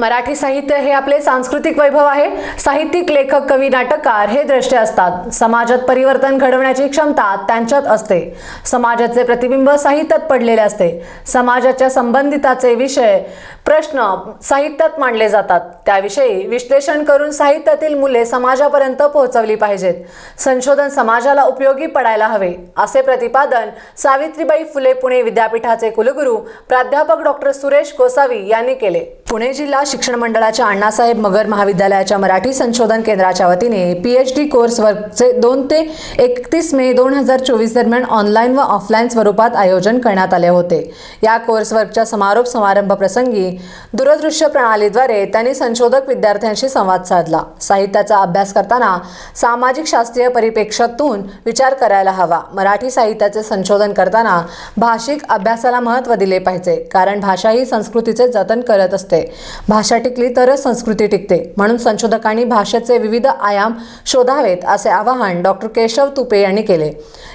मराठी साहित्य हे आपले सांस्कृतिक वैभव आहे. साहित्यिक लेखक कवी नाटककार हे द्रष्टे असतात. समाजात परिवर्तन घडवण्याची क्षमता त्यांच्यात असते. समाजाचे प्रतिबिंब साहित्यात पडलेले असते. समाजाच्या संबंधिताचे विषय प्रश्न साहित्यात मांडले जातात. त्याविषयी विश्लेषण करून साहित्यातील मुले समाजापर्यंत पोहोचवली पाहिजेत. संशोधन समाजाला उपयोगी पडायला हवे असे प्रतिपादन सावित्रीबाई फुले पुणे विद्यापीठाचे कुलगुरू प्राध्यापक डॉक्टर सुरेश गोसावी यांनी केले. पुणे जिल्हा शिक्षण मंडळाच्या अण्णासाहेब मगर महाविद्यालयाच्या मराठी संशोधन केंद्राच्या वतीने पी एच डी कोर्स वर्कचे दोन ते एकतीस मे दोन हजार चोवीस दरम्यान ऑनलाईन व ऑफलाईन स्वरूपात आयोजन करण्यात आले होते. या कोर्स वर्कच्या समारोप समारंभ प्रसंगी दूरदृश्य प्रणालीद्वारे त्यांनी संशोधक विद्यार्थ्यांशी संवाद साधला. साहित्याचा अभ्यास करताना सामाजिक शास्त्रीय परिप्रेक्ष्यातून विचार करायला हवा. मराठी साहित्याचे संशोधन करताना भाषिक अभ्यासाला महत्त्व दिले पाहिजे कारण भाषा ही संस्कृतीचे जतन करत असते. भाषा टिकली तरच संस्कृती टिकते. म्हणून संशोधकांनी भाषेचे विविध आयाम शोधावेत असे आवाहन डॉक्टर केशव तुपे यांनी केले.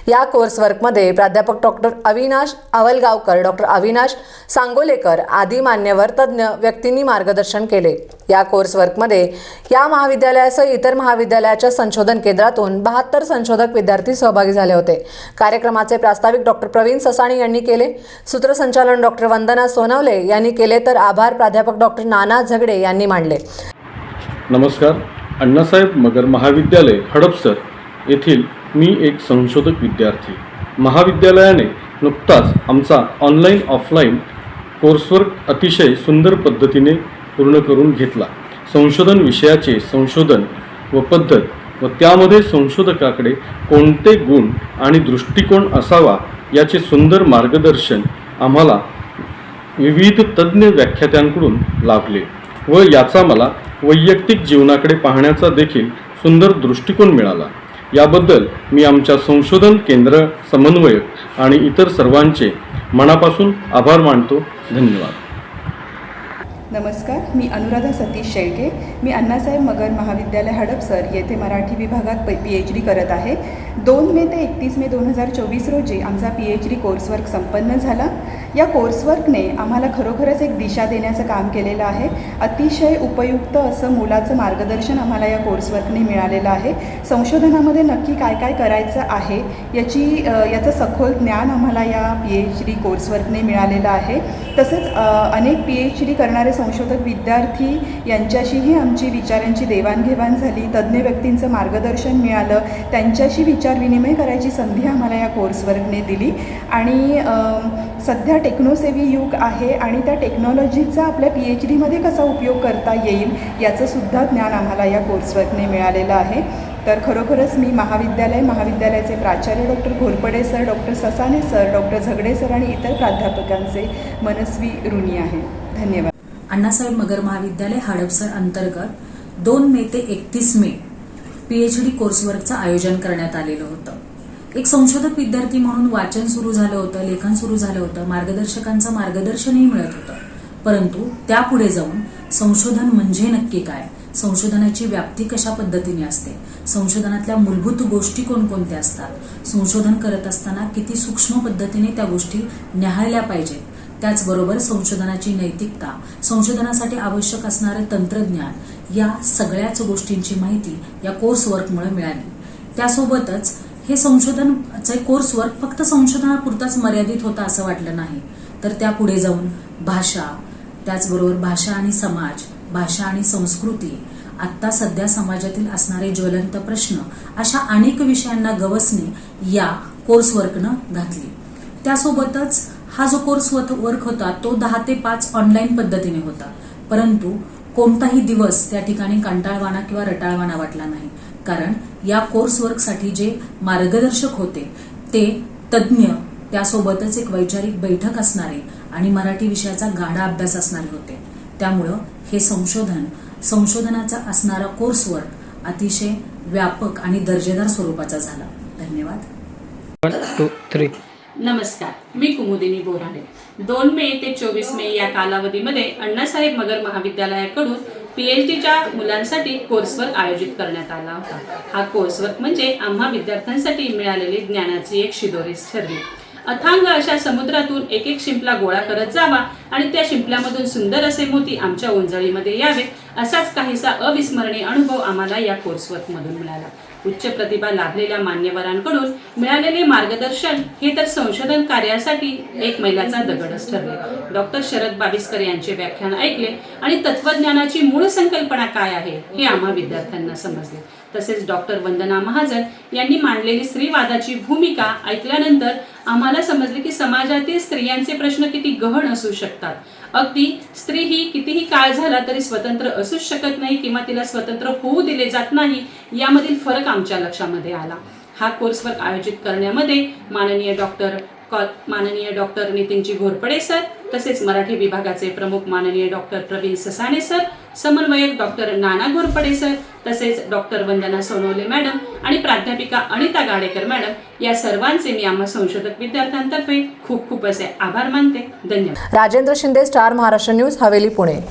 या कोर्स वर्कमध्ये प्राध्यापक डॉक्टर अविनाश आवलगावकर डॉक्टर अविनाश सांगोलेकर आदी मान्यवर तज्ज्ञ व्यक्तींनी मार्गदर्शन केले. या कोर्स वर्कमध्ये या महाविद्यालयासह इतर महाविद्यालयाच्या संशोधन केंद्रातून बहात्तर संशोधक विद्यार्थी सहभागी झाले होते. कार्यक्रमाचे प्रास्ताविक डॉक्टर प्रवीण ससाणी यांनी केले. सूत्रसंचालन डॉक्टर वंदना सोनवले यांनी केले तर आभार प्राध्यापक डॉक्टर नाना झगडे यांनी मांडले. नमस्कार. अण्णासाहेब मगर महाविद्यालय हडपसर येथील मी एक संशोधक विद्यार्थी. महाविद्यालयाने नुकताच आमचा ऑनलाईन ऑफलाईन कोर्सवर्क अतिशय सुंदर पद्धतीने पूर्ण करून घेतला. संशोधन विषयाचे संशोधन व पद्धत व त्यामध्ये संशोधकाकडे कोणते गुण आणि दृष्टिकोन असावा याचे सुंदर मार्गदर्शन आम्हाला विविध तज्ज्ञ व्याख्यात्यांकडून लाभले व याचा मला वैयक्तिक जीवनाकडे पाहण्याचा देखील सुंदर दृष्टिकोन मिळाला. याबद्दल मी आमच्या संशोधन केंद्र समन्वयक आणि इतर सर्वांचे मनापासून आभार मानतो. धन्यवाद. नमस्कार मी अनुराधा सतीश शेळके. मी अण्णासाहेब मगर महाविद्यालय हडपसर येथे मराठी विभागात पी एच डी करत आहे. दोन मे ते एकतीस मे दोन हजार चोवीस रोजी आमचा पी एच डी कोर्सवर्क संपन्न झाला. या कोर्सवर्कने आम्हाला खरोखरच एक दिशा देण्याचं काम केलेलं आहे. अतिशय उपयुक्त असं मुलाचं मार्गदर्शन आम्हाला या कोर्सवर्कने मिळालेलं आहे. संशोधनामध्ये नक्की काय काय करायचं आहे याची याचं सखोल ज्ञान आम्हाला या पी एच डी कोर्सवर्कने मिळालेलं आहे. तसंच अनेक पी एच डी करणारे संशोधक विद्यार्थी यांच्याशीही आमची विचारांची देवाणघेवाण झाली. तज्ज्ञ व्यक्तींचं मार्गदर्शन मिळालं. त्यांच्याशी विचारविनिमय करायची संधी आम्हाला या कोर्सवर्कने दिली. आणि सध्या टेक्नोसेवी युग आहे आणि त्या टेक्नॉलॉजीचा आपल्या पी एच डीमध्ये कसा उपयोग करता येईल याचंसुद्धा ज्ञान आम्हाला या कोर्सवर्कने मिळालेलं आहे. तर खरोखरच मी महाविद्यालय महाविद्यालयाचे प्राचार्य doctor Ghorpade sir doctor Sasane sir doctor Zagade sir आणि इतर प्राध्यापकांचे मनस्वी ऋणी आहे. धन्यवाद. अण्णासाहेब मगर महाविद्यालय हडपसर अंतर्गत दोन मे ते एकतीस मे पीएचडी कोर्सवर्कचं आयोजन करण्यात आलेलं होतं. एक संशोधक विद्यार्थी म्हणून वाचन सुरू झालं होतं लेखन सुरू झालं होतं मार्गदर्शकांचं मार्गदर्शनही मिळत होतं. परंतु त्यापुढे जाऊन संशोधन म्हणजे नक्की काय? संशोधनाची व्याप्ती कशा पद्धतीने असते? संशोधनातल्या मूलभूत गोष्टी कोणकोणत्या असतात? संशोधन करत असताना किती सूक्ष्म पद्धतीने त्या गोष्टी न्याहाळल्या पाहिजेत? त्याचबरोबर संशोधनाची नैतिकता संशोधनासाठी आवश्यक असणारे तंत्रज्ञान या सगळ्याच गोष्टींची माहिती या कोर्स वर्कमुळे मिळाली. त्यासोबतच हे संशोधनचे कोर्स वर्क फक्त संशोधनापुरताच मर्यादित होता असं वाटलं नाही. तर त्या पुढे जाऊन भाषा त्याचबरोबर भाषा आणि समाज भाषा आणि संस्कृती आत्ता सध्या समाजातील असणारे ज्वलंत प्रश्न अशा अनेक विषयांना गवसणी या कोर्स वर्कनं घातली. त्यासोबतच हा जो कोर्स वर्क होता तो दहा ते पाच ऑनलाईन पद्धतीने होता. परंतु कोणताही दिवस त्या ठिकाणी कंटाळवाणा किंवा रटाळवाणा वाटला नाही. कारण या कोर्स वर्कसाठी जे मार्गदर्शक होते ते तज्ज्ञ त्यासोबतच एक वैचारिक बैठक असणारे आणि मराठी विषयाचा गाढा अभ्यास असणारे होते. त्यामुळं हे संशोधन संशोधनाचा असणारा कोर्स वर्क अतिशय व्यापक आणि दर्जेदार स्वरूपाचा झाला. धन्यवाद. नमस्कार मी कुमुदिनी बोराडे. दोन मे ते चोवीस मे या कालावधीमध्ये अण्णासाहेब मगर महाविद्यालयाकडून पी एच डीच्या मुलांसाठी कोर्सवर्क आयोजित करण्यात आला होता. हा कोर्सवर्क म्हणजे आम्हा विद्यार्थ्यांसाठी मिळालेली ज्ञानाची एक शिदोरीस ठरली. अथांग अशा समुद्रातून एक एक शिंपला गोळा करत जावा आणि त्या शिंपल्यामधून सुंदर असे मोती आमच्या ओंजळीमध्ये यावे असाच काहीसा अविस्मरणीय अनुभव आम्हाला या कोर्सवर्कमधून मिळाला. उच्च प्रतिभा लाभलेल्या मान्यवरांकडून मिळालेले मार्गदर्शन हे तर संशोधन कार्यासाठी एक मैलाचा दगडच ठरले. डॉक्टर शरद बाविस्कर यांचे व्याख्यान ऐकले आणि तत्वज्ञानाची मूळ संकल्पना काय आहे हे आम्हा विद्यार्थ्यांना समजले. तसेच डॉक्टर वंदना महाजन यांनी मांडलेली स्त्रीवादाची भूमिका ऐकल्यानंतर आम्हाला समजले की समाजातील स्त्रियांचे प्रश्न किती गहन असू शकतात. अगदी स्त्री ही कितीही काळ झाला तरी स्वतंत्र असूच शकत नाही किंवा तिला स्वतंत्र होऊ दिले जात नाही यामधील फरक आमच्या लक्षामध्ये आला. हा कोर्सवर्क आयोजित करण्यामध्ये माननीय डॉक्टर कॉल माननीय डॉक्टर नितीनजी घोरपडे सर तसेच मराठी विभागाचे प्रमुख माननीय डॉक्टर प्रवीण ससाणे सर समन्वयक डॉक्टर नाना घोरपडे सर तसेच डॉक्टर वंदना सोनवले मॅडम आणि प्राध्यापिका अनिता गाडेकर मॅडम या सर्वांचे मी आम्हा संशोधक विद्यार्थ्यांतर्फे खूप खूप असे आभार मानते. धन्यवाद. Rajendra Shinde star Maharashtra news Haveli Pune.